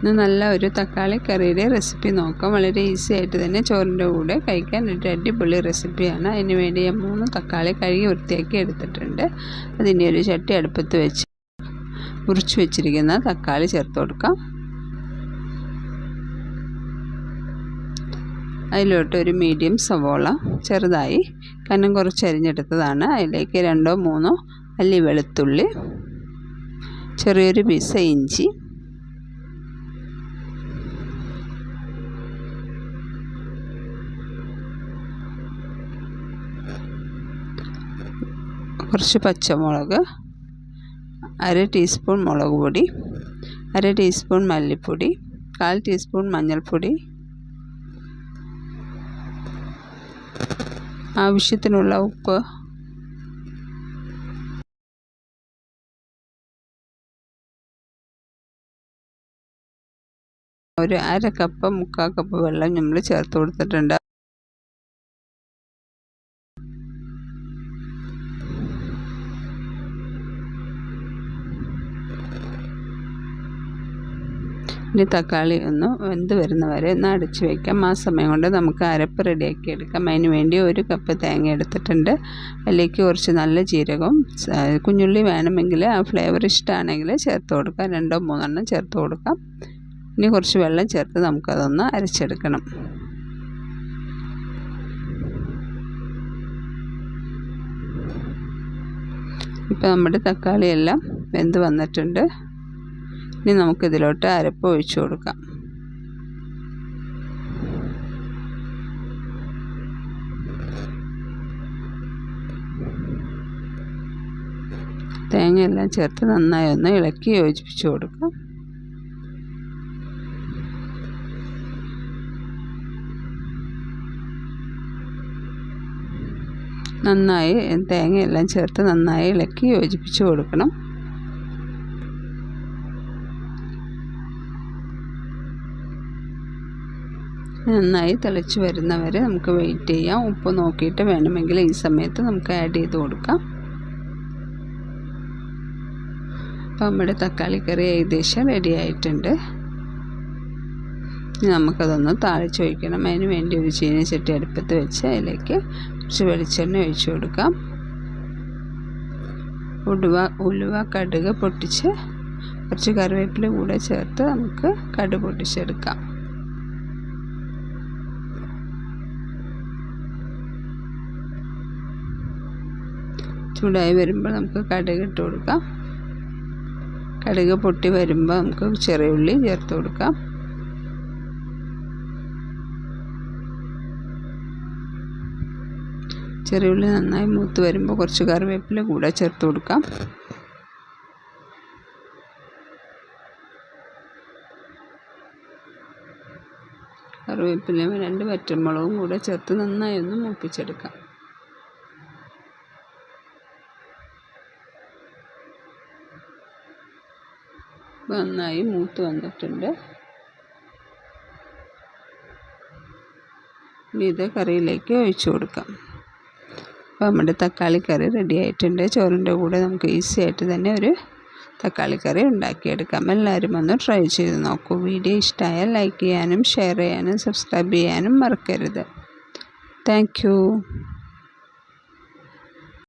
ഇന്ന് നല്ല ഒരു തക്കാളി കറിയുടെ റെസിപ്പി നോക്കാം. വളരെ ഈസി ആയിട്ട് തന്നെ ചോറിന്റെ കൂടെ കഴിക്കാൻ ഒരു അടിപൊളി റെസിപ്പിയാണ് അതിന് വേണ്ടി ഞാൻ മൂന്ന് തക്കാളി കഴുകി വൃത്തിയാക്കി എടുത്തിട്ടുണ്ട്. അതിന്റെ ഒരു ചട്ടി അടുപ്പത്ത് വെച്ച് മുറിച്ച് വെച്ചിരിക്കുന്ന തക്കാളി ചേർത്ത് കൊടുക്കാം. അതിലോട്ട് ഒരു മീഡിയം സവോള ചെറുതായി കനം കുറച്ച് അരിഞ്ഞെടുത്തതാണ്. അതിലേക്ക് രണ്ടോ മൂന്നോ അല്ലി വെളുത്തുള്ളി ചെറിയൊരു പീസ് ഇഞ്ചി കുറച്ച് പച്ചമുളക് അര ടീസ്പൂൺ മുളക് പൊടി അര ടീസ്പൂൺ മല്ലിപ്പൊടി കാൽ ടീസ്പൂൺ മഞ്ഞൾപ്പൊടി. ആവശ്യത്തിനുള്ള ഉപ്പ്. ഒരു അര കപ്പ് മുക്കാൽ കപ്പ് വെള്ളം നമ്മൾ ചേർത്ത് കൊടുത്തിട്ടുണ്ട്. ഇനി തക്കാളി ഒന്ന് വെന്ത് വരുന്ന വരെ ഒന്ന് അടച്ച് വയ്ക്കാം ആ സമയം കൊണ്ട് നമുക്ക് അരപ്പ് റെഡിയാക്കി എടുക്കാം. അതിന് വേണ്ടി ഒരു കപ്പ് തേങ്ങ എടുത്തിട്ടുണ്ട്. അതിലേക്ക് കുറച്ച് നല്ല ജീരകം കുഞ്ഞുള്ളി വേണമെങ്കിൽ ആ ഫ്ലേവർ ഇഷ്ടമാണെങ്കിൽ ചേർത്ത് കൊടുക്കാം. രണ്ടോ മൂന്നെണ്ണം ചേർത്ത് കൊടുക്കാം. ഇനി കുറച്ച് വെള്ളം ചേർത്ത് നമുക്കതൊന്ന് അരച്ചെടുക്കണം. ഇപ്പോൾ നമ്മുടെ തക്കാളിയെല്ലാം വെന്ത് വന്നിട്ടുണ്ട്. ഇനി നമുക്കിതിലോട്ട് അരപ്പ് ഒഴിച്ചു കൊടുക്കാം. തേങ്ങയെല്ലാം ചേർത്ത് നന്നായി ഒന്ന് ഇളക്കി യോജിപ്പിച്ച് കൊടുക്കാം. നന്നായി തേങ്ങയെല്ലാം ചേർത്ത് നന്നായി ഇളക്കി യോജിപ്പിച്ചു കൊടുക്കണം. നന്നായി തിളച്ച് വരുന്നവരെ നമുക്ക് വെയിറ്റ് ചെയ്യാം. ഉപ്പ് നോക്കിയിട്ട് വേണമെങ്കിൽ ഈ സമയത്ത് നമുക്ക് ആഡ് ചെയ്ത് കൊടുക്കാം. അപ്പോൾ നമ്മുടെ തക്കാളി കറി ഏകദേശം റെഡി ആയിട്ടുണ്ട്. നമുക്കതൊന്ന് താളിച്ച് ഒഴിക്കണം. അതിന് വേണ്ടി ഒരു ചീനച്ചട്ടി അടുപ്പത്ത് വെച്ച് അതിലേക്ക് കുറച്ച് വെളിച്ചെണ്ണ ഒഴിച്ച് കൊടുക്കാം. ഉടുവ ഉലുവ കടുക് പൊട്ടിച്ച് കുറച്ച് കറിവേപ്പില കൂടെ ചേർത്ത് നമുക്ക് കടുക് പൊട്ടിച്ചെടുക്കാം. ചൂടായി വരുമ്പോൾ നമുക്ക് കടുക് ഇട്ട് കൊടുക്കാം. കടുക് പൊട്ടി വരുമ്പോൾ നമുക്ക് ചെറിയ ഉള്ളി ചേർത്ത് കൊടുക്കാം. ചെറിയ ഉള്ളി നന്നായി മൂത്ത് വരുമ്പോൾ കുറച്ച് കറിവേപ്പില കൂടെ ചേർത്ത് കൊടുക്കാം. കറിവേപ്പിലയും രണ്ട് വറ്റൽമുളകും കൂടെ ചേർത്ത് നന്നായി ഒന്ന് മൂപ്പിച്ചെടുക്കാം. നന്നായി മൂത്ത് വന്നിട്ടുണ്ട്. ഇത് കറിയിലേക്ക് ഒഴിച്ചു കൊടുക്കാം. അപ്പോൾ നമ്മുടെ തക്കാളി കറി റെഡി ആയിട്ടുണ്ട്. ചോറിന്റെ കൂടെ നമുക്ക് ഈസി ആയിട്ട് തന്നെ ഒരു തക്കാളി കറി ഉണ്ടാക്കിയെടുക്കാം. എല്ലാവരും ഒന്ന് ട്രൈ ചെയ്ത് നോക്കൂ. വീഡിയോ ഇഷ്ടമായാൽ ലൈക്ക് ചെയ്യാനും ഷെയർ ചെയ്യാനും സബ്സ്ക്രൈബ് ചെയ്യാനും മറക്കരുത്. താങ്ക്